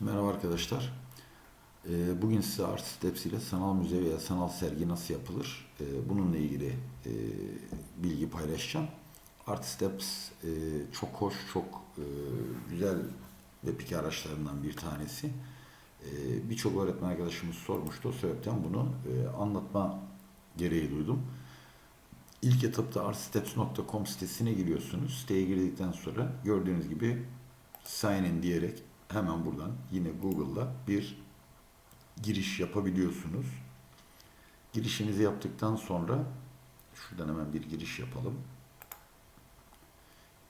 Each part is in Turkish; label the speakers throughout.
Speaker 1: Merhaba arkadaşlar. Ee, Bugün size Art Steps ile sanal müze veya sanal sergi nasıl yapılır? ee, Bununla ilgili e, bilgi paylaşacağım. Art Steps e, çok hoş, çok e, güzel web araçlarından bir tanesi. Birçok öğretmen arkadaşımız sormuştu. O sebepten bunu anlatma gereği duydum. İlk etapta artsteps.com sitesine giriyorsunuz. Siteye girdikten sonra gördüğünüz gibi sign in diyerek hemen buradan yine Google'da bir giriş yapabiliyorsunuz. Girişinizi yaptıktan sonra şuradan hemen bir giriş yapalım.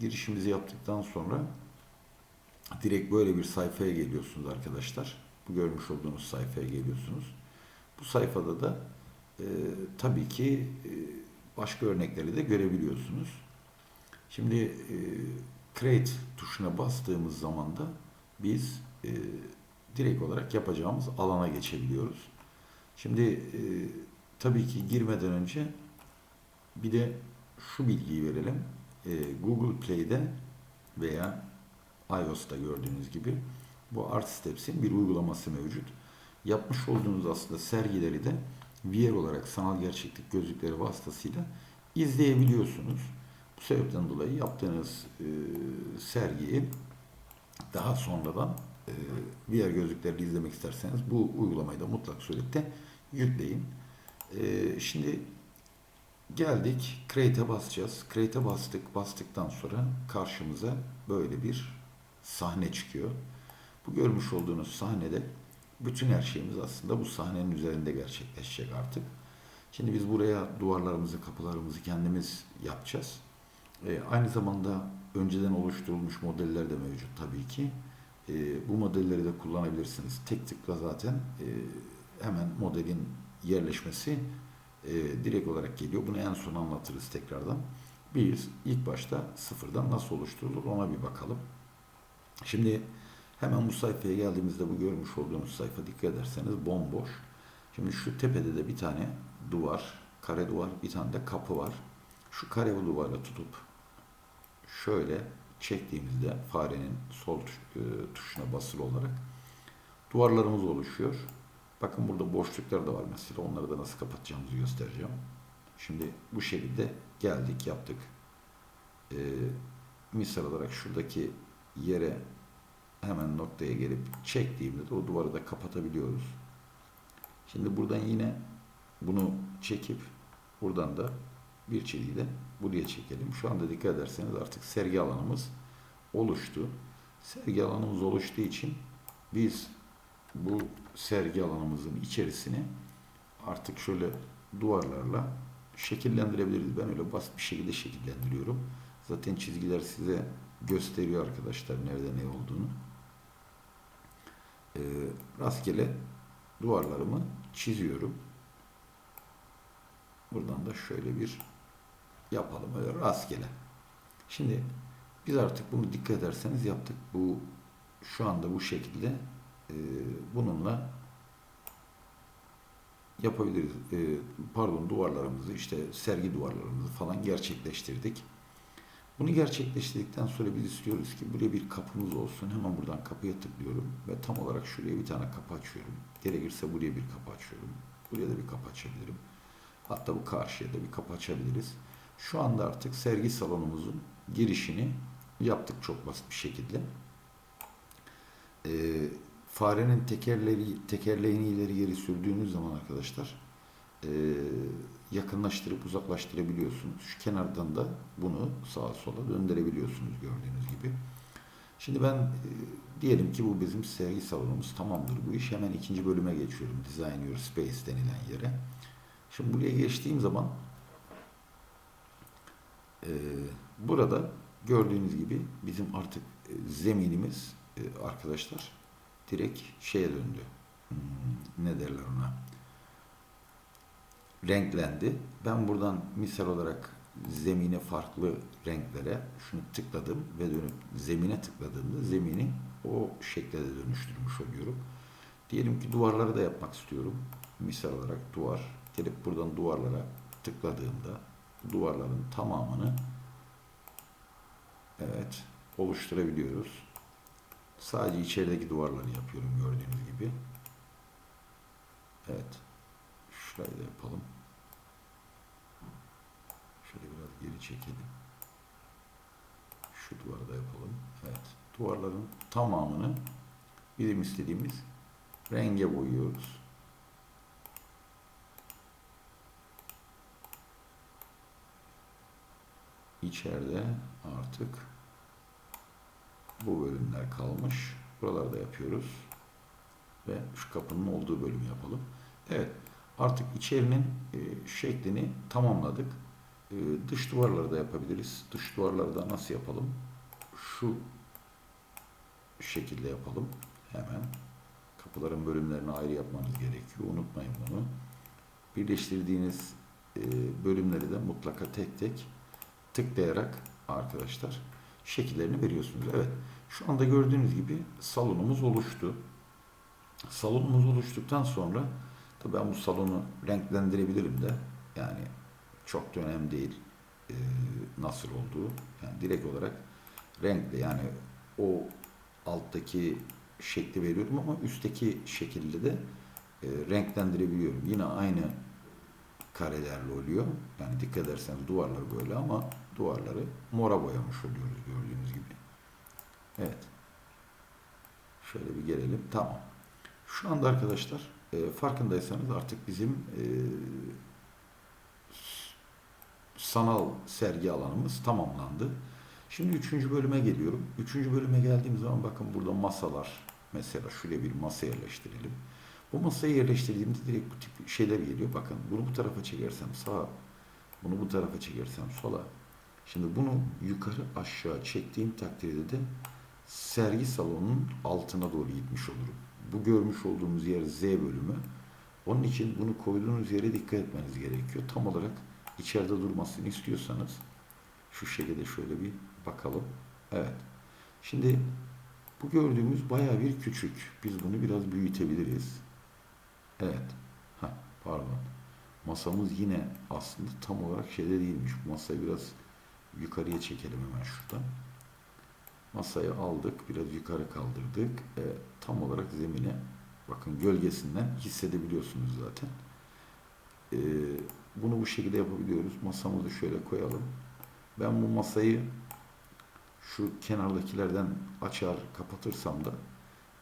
Speaker 1: Girişimizi yaptıktan sonra direkt böyle bir sayfaya geliyorsunuz arkadaşlar. Bu görmüş olduğunuz sayfaya geliyorsunuz. Bu sayfada da e, tabii ki e, başka örnekleri de görebiliyorsunuz. Şimdi e, create tuşuna bastığımız zaman da biz e, direkt olarak yapacağımız alana geçebiliyoruz. Şimdi e, tabii ki girmeden önce bir de şu bilgiyi verelim. E, Google Play'de veya iOS'ta gördüğünüz gibi bu Art Steps'in bir uygulaması mevcut. Yapmış olduğunuz aslında sergileri de VR olarak sanal gerçeklik gözlükleri vasıtasıyla izleyebiliyorsunuz. Bu sebepten dolayı yaptığınız e, sergiyi daha sonradan e, VR gözlüklerle izlemek isterseniz bu uygulamayı da mutlak surette yükleyin. E, şimdi geldik. Create'e basacağız. Create'e bastık. Bastıktan sonra karşımıza böyle bir sahne çıkıyor. Bu görmüş olduğunuz sahnede bütün her şeyimiz aslında bu sahnenin üzerinde gerçekleşecek artık. Şimdi biz buraya duvarlarımızı, kapılarımızı kendimiz yapacağız. E, aynı zamanda önceden oluşturulmuş modeller de mevcut tabii ki. E, bu modelleri de kullanabilirsiniz. Tek tıkla zaten e, hemen modelin yerleşmesi e, direkt olarak geliyor. Bunu en son anlatırız tekrardan. Biz ilk başta sıfırdan nasıl oluşturulur ona bir bakalım. Şimdi hemen bu sayfaya geldiğimizde bu görmüş olduğunuz sayfa dikkat ederseniz bomboş. Şimdi şu tepede de bir tane duvar, kare duvar, bir tane de kapı var. Şu kare duvarla tutup şöyle çektiğimizde farenin sol e, tuşuna basılı olarak duvarlarımız oluşuyor. Bakın burada boşluklar da var mesela. Onları da nasıl kapatacağımızı göstereceğim. Şimdi bu şekilde geldik yaptık. Ee, misal olarak şuradaki yere hemen noktaya gelip çektiğimde de o duvarı da kapatabiliyoruz. Şimdi buradan yine bunu çekip buradan da bir çeliği de buraya çekelim. Şu anda dikkat ederseniz artık sergi alanımız oluştu. Sergi alanımız oluştuğu için biz bu sergi alanımızın içerisini artık şöyle duvarlarla şekillendirebiliriz. Ben öyle basit bir şekilde şekillendiriyorum. Zaten çizgiler size gösteriyor arkadaşlar nerede ne olduğunu. Ee, rastgele duvarlarımı çiziyorum. Buradan da şöyle bir yapalım öyle rastgele. Şimdi biz artık bunu dikkat ederseniz yaptık. Bu şu anda bu şekilde e, bununla yapabiliriz. E, pardon duvarlarımızı işte sergi duvarlarımızı falan gerçekleştirdik. Bunu gerçekleştirdikten sonra biz istiyoruz ki buraya bir kapımız olsun. Hemen buradan kapıya tıklıyorum ve tam olarak şuraya bir tane kapı açıyorum. Gerekirse buraya bir kapı açıyorum. Buraya da bir kapı açabilirim. Hatta bu karşıya da bir kapı açabiliriz. Şu anda artık sergi salonumuzun girişini yaptık çok basit bir şekilde. Ee, farenin tekerleri, tekerleğini ileri geri sürdüğünüz zaman arkadaşlar e, yakınlaştırıp uzaklaştırabiliyorsunuz. Şu kenardan da bunu sağa sola döndürebiliyorsunuz gördüğünüz gibi. Şimdi ben e, diyelim ki bu bizim sergi salonumuz tamamdır bu iş. Hemen ikinci bölüme geçiyorum. Design Your Space denilen yere. Şimdi buraya geçtiğim zaman e, burada gördüğünüz gibi bizim artık e, zeminimiz e, arkadaşlar direkt şeye döndü. Hmm, ne derler ona? Renklendi. Ben buradan misal olarak zemine farklı renklere şunu tıkladım ve dönüp zemine tıkladığımda zemini o şekle de dönüştürmüş oluyorum. Diyelim ki duvarları da yapmak istiyorum. Misal olarak duvar. Gelip buradan duvarlara tıkladığımda duvarların tamamını evet oluşturabiliyoruz. Sadece içerideki duvarları yapıyorum gördüğünüz gibi. Evet. Şurayı da yapalım. Şöyle biraz geri çekelim. Şu duvarı da yapalım. Evet. Duvarların tamamını bizim istediğimiz renge boyuyoruz. İçeride artık bu bölümler kalmış. Buralarda yapıyoruz. Ve şu kapının olduğu bölümü yapalım. Evet. Artık içerinin e, şeklini tamamladık. E, dış duvarları da yapabiliriz. Dış duvarları da nasıl yapalım? Şu şekilde yapalım. Hemen. Kapıların bölümlerini ayrı yapmanız gerekiyor. Unutmayın bunu. Birleştirdiğiniz e, bölümleri de mutlaka tek tek tıklayarak arkadaşlar şekillerini veriyorsunuz. Evet. Şu anda gördüğünüz gibi salonumuz oluştu. Salonumuz oluştuktan sonra tabii ben bu salonu renklendirebilirim de yani çok da önemli değil e, nasıl olduğu. Yani direkt olarak renkli yani o alttaki şekli veriyorum ama üstteki şekilde de e, renklendirebiliyorum. Yine aynı karelerle oluyor. Yani dikkat ederseniz duvarlar böyle ama duvarları mora boyamış oluyoruz gördüğünüz gibi. Evet. Şöyle bir gelelim. Tamam. Şu anda arkadaşlar e, farkındaysanız artık bizim e, sanal sergi alanımız tamamlandı. Şimdi üçüncü bölüme geliyorum. Üçüncü bölüme geldiğim zaman bakın burada masalar. Mesela şuraya bir masa yerleştirelim. Bu masayı yerleştirdiğimde direkt bu tip şeyler geliyor. Bakın bunu bu tarafa çekersem sağa, bunu bu tarafa çekersem sola. Şimdi bunu yukarı aşağı çektiğim takdirde de sergi salonunun altına doğru gitmiş olurum. Bu görmüş olduğumuz yer Z bölümü. Onun için bunu koyduğunuz yere dikkat etmeniz gerekiyor. Tam olarak içeride durmasını istiyorsanız şu şekilde şöyle bir bakalım. Evet. Şimdi bu gördüğümüz baya bir küçük. Biz bunu biraz büyütebiliriz. Evet. Ha, pardon. Masamız yine aslında tam olarak şeyde değilmiş. Masayı biraz yukarıya çekelim hemen şuradan. Masayı aldık, biraz yukarı kaldırdık. E, tam olarak zemine bakın gölgesinden hissedebiliyorsunuz zaten. E, bunu bu şekilde yapabiliyoruz. Masamızı şöyle koyalım. Ben bu masayı şu kenardakilerden açar kapatırsam da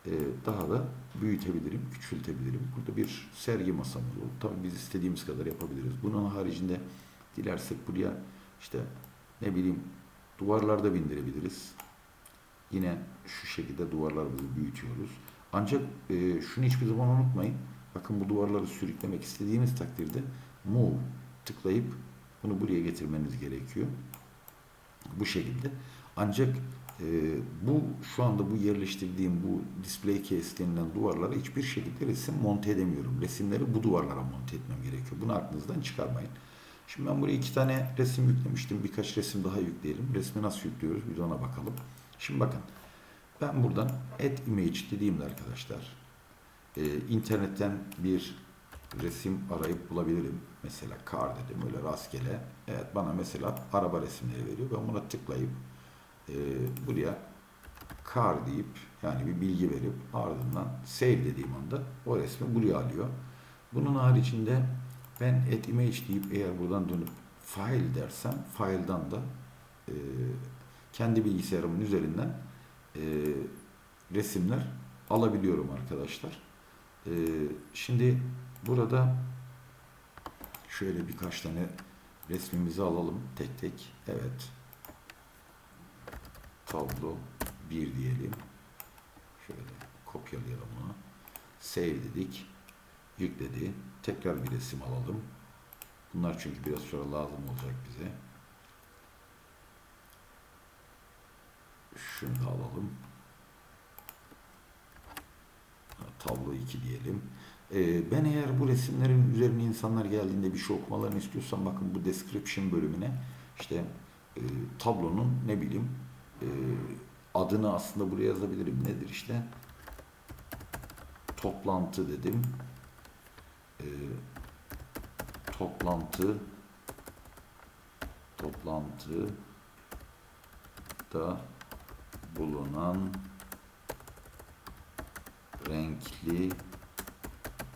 Speaker 1: e, daha da büyütebilirim, küçültebilirim. Burada bir sergi masamız olur. Tabii biz istediğimiz kadar yapabiliriz. Bunun haricinde dilersek buraya işte ne bileyim duvarlarda bindirebiliriz. Yine şu şekilde duvarlarımızı büyütüyoruz. Ancak e, şunu hiçbir zaman unutmayın. Bakın bu duvarları sürüklemek istediğiniz takdirde move tıklayıp bunu buraya getirmeniz gerekiyor. Bu şekilde. Ancak e, bu şu anda bu yerleştirdiğim bu display case denilen duvarlara hiçbir şekilde resim monte edemiyorum. Resimleri bu duvarlara monte etmem gerekiyor. Bunu aklınızdan çıkarmayın. Şimdi ben buraya iki tane resim yüklemiştim. Birkaç resim daha yükleyelim. Resmi nasıl yüklüyoruz? Bir de ona bakalım. Şimdi bakın. Ben buradan add image dediğimde arkadaşlar e, internetten bir resim arayıp bulabilirim. Mesela car dedim öyle rastgele. Evet bana mesela araba resimleri veriyor. Ben buna tıklayıp e, buraya car deyip yani bir bilgi verip ardından save dediğim anda o resmi buraya alıyor. Bunun haricinde ben add image deyip eğer buradan dönüp file dersem file'dan da e, kendi bilgisayarımın üzerinden e, resimler alabiliyorum arkadaşlar. E, şimdi burada şöyle birkaç tane resmimizi alalım tek tek. Evet. Tablo 1 diyelim. Şöyle kopyalayalım bunu. Save dedik. Yükledi. Tekrar bir resim alalım. Bunlar çünkü biraz sonra lazım olacak bize. Şunu da alalım. Tablo 2 diyelim. Ee, ben eğer bu resimlerin üzerine insanlar geldiğinde bir şey okumalarını istiyorsam bakın bu description bölümüne işte e, tablonun ne bileyim e, adını aslında buraya yazabilirim. Nedir işte? Toplantı dedim. E, toplantı toplantı da bulunan renkli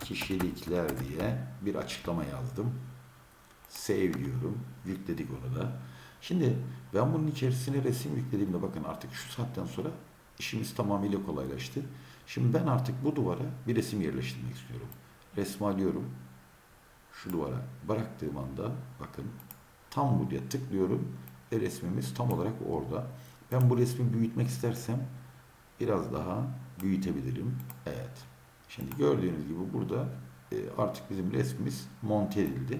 Speaker 1: kişilikler diye bir açıklama yazdım. Save diyorum. Yükledik onu da. Şimdi ben bunun içerisine resim yüklediğimde bakın artık şu saatten sonra işimiz tamamıyla kolaylaştı. Şimdi ben artık bu duvara bir resim yerleştirmek istiyorum. Resmi alıyorum. Şu duvara bıraktığım anda bakın tam buraya tıklıyorum ve resmimiz tam olarak orada. Ben bu resmi büyütmek istersem biraz daha büyütebilirim. Evet. Şimdi gördüğünüz gibi burada e, artık bizim resmimiz monte edildi.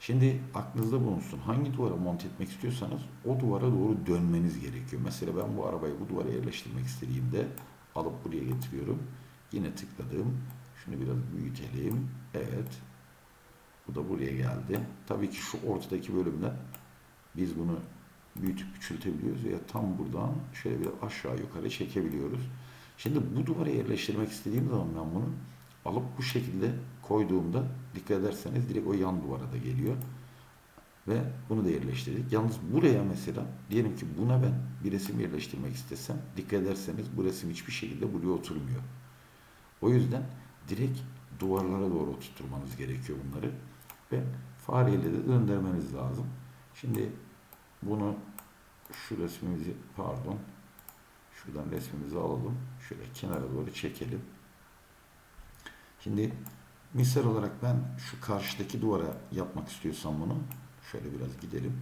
Speaker 1: Şimdi aklınızda bulunsun. Hangi duvara monte etmek istiyorsanız o duvara doğru dönmeniz gerekiyor. Mesela ben bu arabayı bu duvara yerleştirmek istediğimde alıp buraya getiriyorum. Yine tıkladım. Şunu biraz büyütelim. Evet. Bu da buraya geldi. Tabii ki şu ortadaki bölümde biz bunu büyütüp küçültebiliyoruz veya tam buradan şöyle bir aşağı yukarı çekebiliyoruz. Şimdi bu duvara yerleştirmek istediğim zaman ben bunu alıp bu şekilde koyduğumda dikkat ederseniz direkt o yan duvara da geliyor. Ve bunu da yerleştirdik. Yalnız buraya mesela diyelim ki buna ben bir resim yerleştirmek istesem dikkat ederseniz bu resim hiçbir şekilde buraya oturmuyor. O yüzden direkt duvarlara doğru oturtmanız gerekiyor bunları. Ve fareyle de döndürmeniz lazım. Şimdi bunu şu resmimizi pardon şuradan resmimizi alalım. Şöyle kenara doğru çekelim. Şimdi misal olarak ben şu karşıdaki duvara yapmak istiyorsam bunu şöyle biraz gidelim.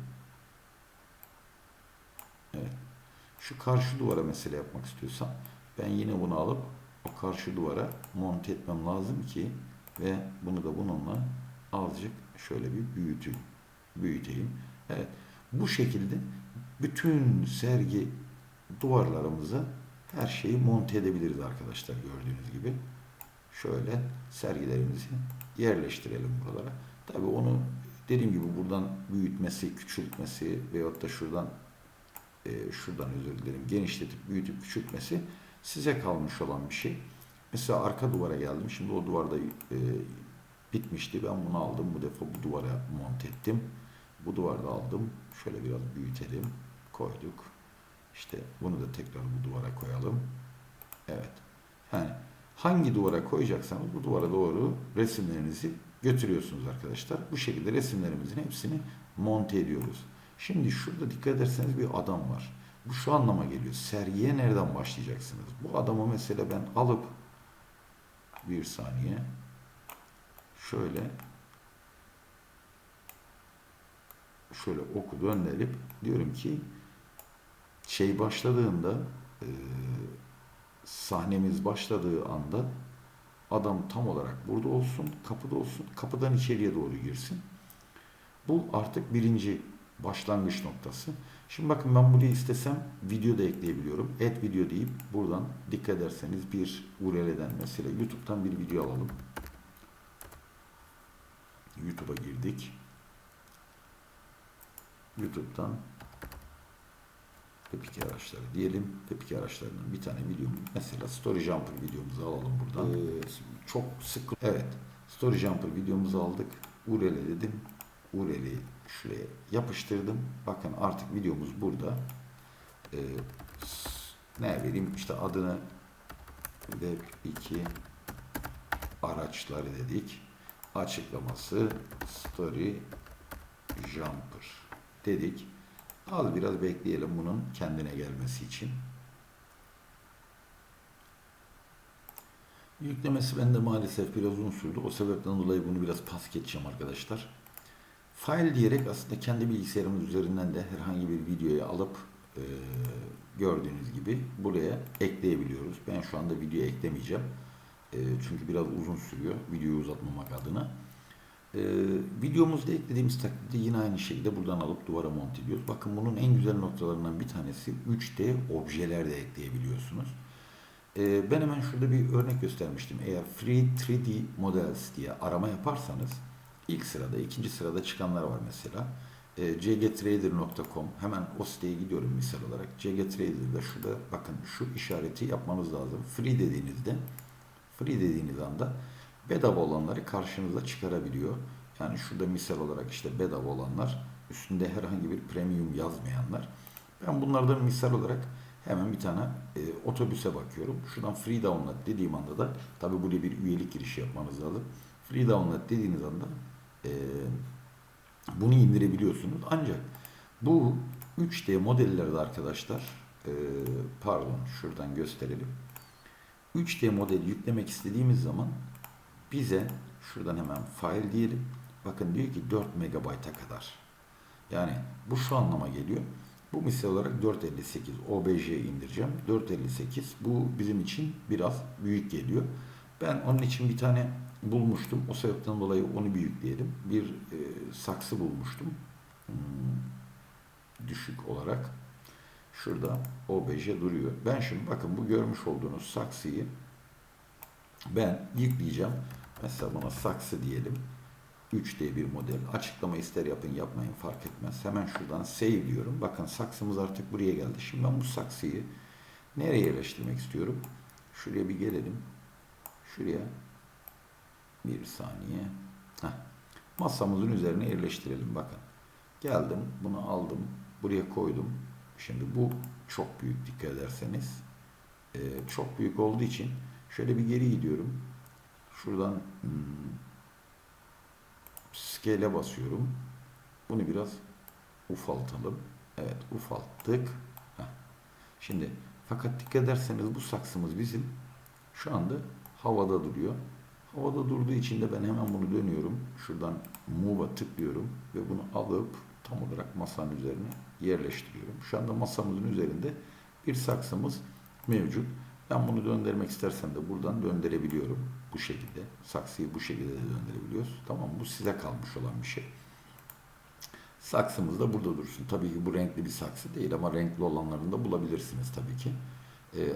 Speaker 1: Evet. Şu karşı duvara mesela yapmak istiyorsam ben yine bunu alıp o karşı duvara monte etmem lazım ki ve bunu da bununla azıcık şöyle bir büyüteyim. büyüteyim. Evet. Bu şekilde bütün sergi duvarlarımıza her şeyi monte edebiliriz arkadaşlar gördüğünüz gibi. Şöyle sergilerimizi yerleştirelim buralara. Tabii onu dediğim gibi buradan büyütmesi, küçültmesi veyahut da şuradan e, şuradan özür dilerim genişletip büyütüp küçültmesi size kalmış olan bir şey. Mesela arka duvara geldim. Şimdi o duvarda e, bitmişti. Ben bunu aldım. Bu defa bu duvara monte ettim. Bu duvarda aldım. Şöyle biraz büyütelim. Koyduk. İşte bunu da tekrar bu duvara koyalım. Evet. Yani hangi duvara koyacaksanız bu duvara doğru resimlerinizi götürüyorsunuz arkadaşlar. Bu şekilde resimlerimizin hepsini monte ediyoruz. Şimdi şurada dikkat ederseniz bir adam var. Bu şu anlama geliyor. Sergiye nereden başlayacaksınız? Bu adamı mesela ben alıp bir saniye şöyle şöyle oku döndürüp diyorum ki şey başladığında e, sahnemiz başladığı anda adam tam olarak burada olsun, kapıda olsun, kapıdan içeriye doğru girsin. Bu artık birinci başlangıç noktası. Şimdi bakın ben buraya istesem video da ekleyebiliyorum. Add video deyip buradan dikkat ederseniz bir URL'den mesela YouTube'dan bir video alalım. YouTube'a girdik. YouTube'dan Pepiki araçları diyelim. Pepiki araçlarından bir tane video mesela Story Jumper videomuzu alalım buradan. Ee, çok sık evet Story Jumper videomuzu aldık. URL dedim. URL'i şuraya yapıştırdım. Bakın artık videomuz burada. Ee, ne vereyim işte adını Web 2 araçları dedik. Açıklaması Story Jumper dedik. Az biraz bekleyelim bunun kendine gelmesi için. Yüklemesi bende maalesef biraz uzun sürdü. O sebepten dolayı bunu biraz pas geçeceğim arkadaşlar. File diyerek aslında kendi bilgisayarımız üzerinden de herhangi bir videoyu alıp e, gördüğünüz gibi buraya ekleyebiliyoruz. Ben şu anda video eklemeyeceğim. E, çünkü biraz uzun sürüyor videoyu uzatmamak adına. E, videomuzda eklediğimiz takdirde yine aynı şekilde buradan alıp duvara monte ediyoruz. Bakın bunun en güzel noktalarından bir tanesi 3D objeler de ekleyebiliyorsunuz. E, ben hemen şurada bir örnek göstermiştim. Eğer Free 3D Models diye arama yaparsanız ilk sırada, ikinci sırada çıkanlar var mesela. E, cgtrader.com hemen o siteye gidiyorum misal olarak. cgtrader'da şurada bakın şu işareti yapmanız lazım. Free dediğinizde free dediğiniz anda bedava olanları karşınıza çıkarabiliyor. Yani şurada misal olarak işte bedava olanlar, üstünde herhangi bir premium yazmayanlar. Ben bunlardan misal olarak Hemen bir tane e, otobüse bakıyorum. Şuradan free download dediğim anda da tabi buraya bir üyelik girişi yapmanız lazım. Free download dediğiniz anda e, bunu indirebiliyorsunuz. Ancak bu 3D modellerde arkadaşlar e, pardon şuradan gösterelim. 3D modeli yüklemek istediğimiz zaman bize şuradan hemen file diyelim. Bakın diyor ki 4 megabayta kadar. Yani bu şu anlama geliyor. Bu misal olarak 458 OBJ'ye indireceğim. 458 bu bizim için biraz büyük geliyor. Ben onun için bir tane bulmuştum. O sebepten dolayı onu bir yükleyelim. Bir e, saksı bulmuştum. Hmm, düşük olarak. Şurada OBJ duruyor. Ben şimdi bakın bu görmüş olduğunuz saksıyı ben yükleyeceğim. Mesela buna saksı diyelim. 3D bir model. Açıklama ister yapın yapmayın fark etmez. Hemen şuradan save diyorum. Bakın saksımız artık buraya geldi. Şimdi ben bu saksıyı nereye yerleştirmek istiyorum? Şuraya bir gelelim. Şuraya bir saniye. Heh. Masamızın üzerine yerleştirelim. Bakın. Geldim. Bunu aldım. Buraya koydum. Şimdi bu çok büyük dikkat ederseniz. Ee, çok büyük olduğu için şöyle bir geri gidiyorum. Şuradan hmm, scale'e basıyorum. Bunu biraz ufaltalım. Evet ufalttık. Heh. Şimdi fakat dikkat ederseniz bu saksımız bizim şu anda havada duruyor. Havada durduğu için de ben hemen bunu dönüyorum. Şuradan move'a tıklıyorum ve bunu alıp tam olarak masanın üzerine yerleştiriyorum. Şu anda masamızın üzerinde bir saksımız mevcut. Ben bunu döndürmek istersem de buradan döndürebiliyorum. Bu şekilde. Saksıyı bu şekilde de döndürebiliyoruz. Tamam bu size kalmış olan bir şey. Saksımız da burada dursun. Tabii ki bu renkli bir saksı değil ama renkli olanlarını da bulabilirsiniz tabii ki. Ee,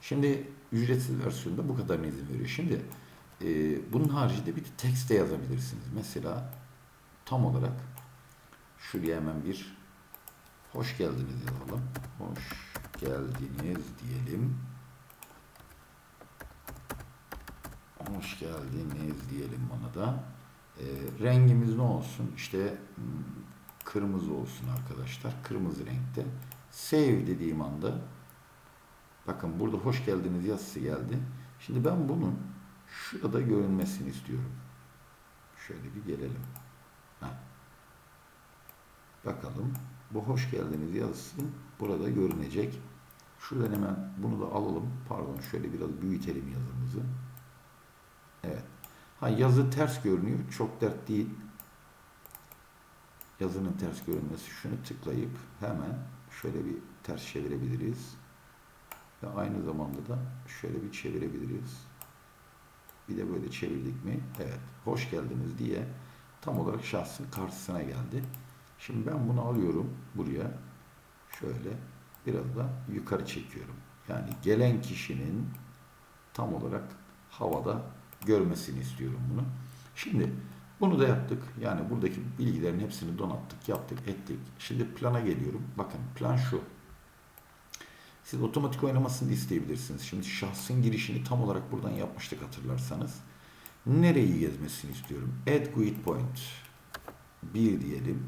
Speaker 1: şimdi ücretsiz versiyonda bu kadar izin veriyor. Şimdi e, bunun haricinde bir de text de yazabilirsiniz. Mesela tam olarak şuraya hemen bir hoş geldiniz yazalım. Hoş geldiniz diyelim. Hoş geldiniz diyelim bana da. E, rengimiz ne olsun? İşte hmm, kırmızı olsun arkadaşlar. Kırmızı renkte. Save dediğim anda bakın burada hoş geldiniz yazısı geldi. Şimdi ben bunun şurada görünmesini istiyorum. Şöyle bir gelelim. Heh. Bakalım. Bu hoş geldiniz yazısı burada görünecek. Şuradan hemen bunu da alalım. Pardon şöyle biraz büyütelim yazımızı. Evet. Ha yazı ters görünüyor. Çok dert değil. Yazının ters görünmesi. Şunu tıklayıp hemen şöyle bir ters çevirebiliriz. Ve aynı zamanda da şöyle bir çevirebiliriz. Bir de böyle çevirdik mi? Evet. Hoş geldiniz diye tam olarak şahsın karşısına geldi. Şimdi ben bunu alıyorum buraya. Şöyle biraz da yukarı çekiyorum. Yani gelen kişinin tam olarak havada görmesini istiyorum bunu. Şimdi bunu da yaptık. Yani buradaki bilgilerin hepsini donattık, yaptık, ettik. Şimdi plana geliyorum. Bakın plan şu. Siz otomatik oynamasını isteyebilirsiniz. Şimdi şahsın girişini tam olarak buradan yapmıştık hatırlarsanız. Nereyi gezmesini istiyorum? Add Guide Point. 1 diyelim.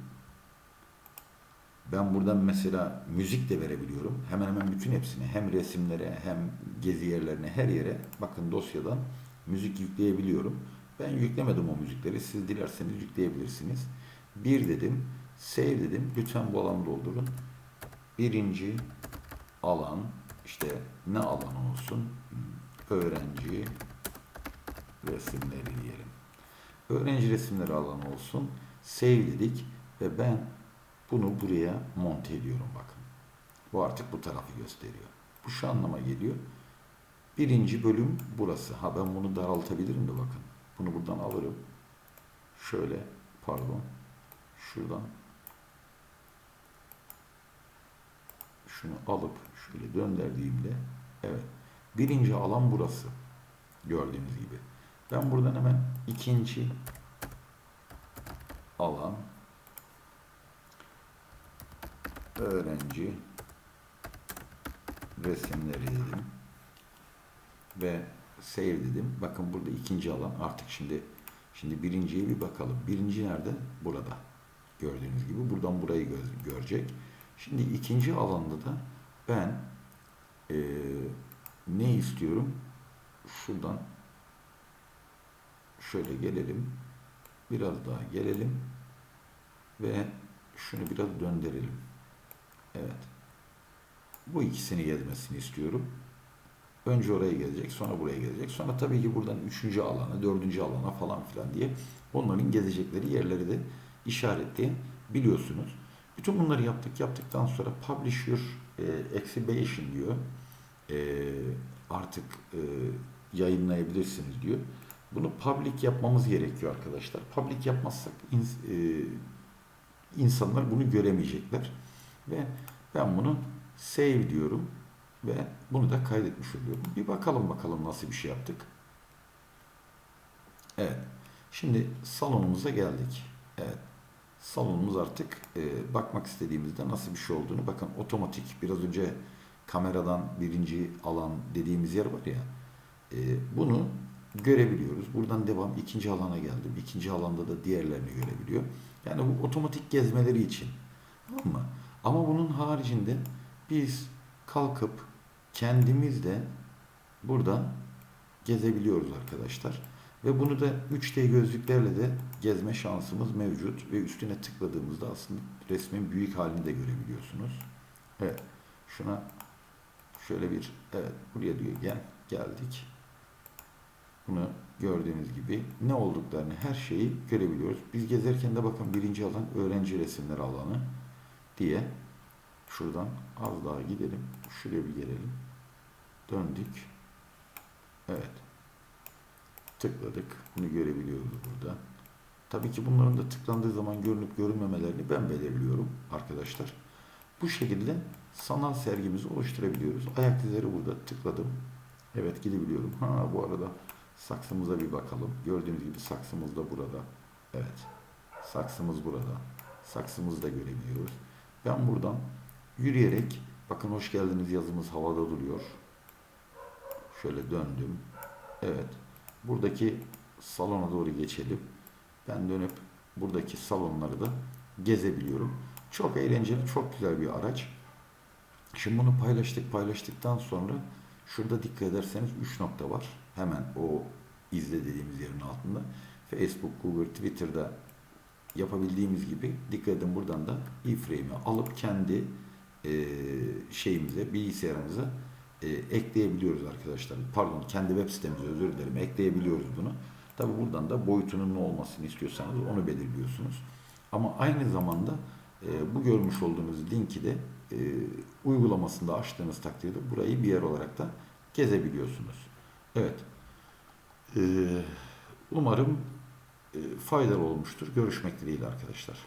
Speaker 1: Ben buradan mesela müzik de verebiliyorum. Hemen hemen bütün hepsine. Hem resimlere hem gezi yerlerine her yere. Bakın dosyadan müzik yükleyebiliyorum. Ben yüklemedim o müzikleri. Siz dilerseniz yükleyebilirsiniz. Bir dedim. Save dedim. Lütfen bu alanı doldurun. Birinci alan işte ne alan olsun? Öğrenci resimleri diyelim. Öğrenci resimleri alanı olsun. Save dedik ve ben bunu buraya monte ediyorum bakın. Bu artık bu tarafı gösteriyor. Bu şu anlama geliyor. Birinci bölüm burası. Ha ben bunu daraltabilirim de bakın. Bunu buradan alırım. Şöyle pardon. Şuradan şunu alıp şöyle döndürdüğümde evet. Birinci alan burası. Gördüğünüz gibi. Ben buradan hemen ikinci alan öğrenci resimleri dedim ve save dedim. Bakın burada ikinci alan artık şimdi şimdi birinciye bir bakalım. Birinci nerede? Burada. Gördüğünüz gibi buradan burayı gö görecek. Şimdi ikinci alanda da ben Ee, ne istiyorum? Şuradan şöyle gelelim. Biraz daha gelelim. Ve şunu biraz döndürelim. Evet. Bu ikisini gezmesini istiyorum. Önce oraya gelecek, sonra buraya gelecek. Sonra tabii ki buradan üçüncü alana, dördüncü alana falan filan diye onların gezecekleri yerleri de işaretleyebiliyorsunuz. Bütün bunları yaptık. Yaptıktan sonra publish your e, exhibition diyor. E, artık e, yayınlayabilirsiniz diyor. Bunu public yapmamız gerekiyor arkadaşlar. Public yapmazsak ins- e, insanlar bunu göremeyecekler. Ve ben bunu save diyorum ve bunu da kaydetmiş oluyorum. Bir bakalım bakalım nasıl bir şey yaptık. Evet. Şimdi salonumuza geldik. Evet. Salonumuz artık e, bakmak istediğimizde nasıl bir şey olduğunu bakın otomatik biraz önce kameradan birinci alan dediğimiz yer var ya e, bunu görebiliyoruz. Buradan devam ikinci alana geldim. İkinci alanda da diğerlerini görebiliyor. Yani bu otomatik gezmeleri için. Tamam mı? Ama bunun haricinde biz kalkıp kendimiz de burada gezebiliyoruz arkadaşlar. Ve bunu da 3D gözlüklerle de gezme şansımız mevcut. Ve üstüne tıkladığımızda aslında resmin büyük halini de görebiliyorsunuz. Evet. Şuna şöyle bir evet buraya diyor gel geldik. Bunu gördüğünüz gibi ne olduklarını her şeyi görebiliyoruz. Biz gezerken de bakın birinci alan öğrenci resimleri alanı diye şuradan az daha gidelim. Şuraya bir gelelim. Döndük. Evet. Tıkladık. Bunu görebiliyoruz burada. Tabii ki bunların da tıklandığı zaman görünüp görünmemelerini ben belirliyorum arkadaşlar. Bu şekilde sanal sergimizi oluşturabiliyoruz. Ayak izleri burada tıkladım. Evet gidebiliyorum. Ha bu arada saksımıza bir bakalım. Gördüğünüz gibi saksımız da burada. Evet. Saksımız burada. Saksımızı da görebiliyoruz. Ben buradan yürüyerek bakın hoş geldiniz yazımız havada duruyor. Şöyle döndüm. Evet. Buradaki salona doğru geçelim. Ben dönüp buradaki salonları da gezebiliyorum. Çok eğlenceli, çok güzel bir araç. Şimdi bunu paylaştık. Paylaştıktan sonra şurada dikkat ederseniz 3 nokta var. Hemen o izle dediğimiz yerin altında. Facebook, Google, Twitter'da yapabildiğimiz gibi dikkat edin buradan da iframe'i alıp kendi e, şeyimize, bilgisayarımıza e, ekleyebiliyoruz arkadaşlar. Pardon, kendi web sitemize özür dilerim ekleyebiliyoruz bunu. Tabi buradan da boyutunun ne olmasını istiyorsanız onu belirliyorsunuz. Ama aynı zamanda e, bu görmüş olduğunuz linki de e, uygulamasında açtığınız takdirde burayı bir yer olarak da gezebiliyorsunuz. Evet. E, umarım e, faydalı olmuştur. Görüşmek dileğiyle arkadaşlar.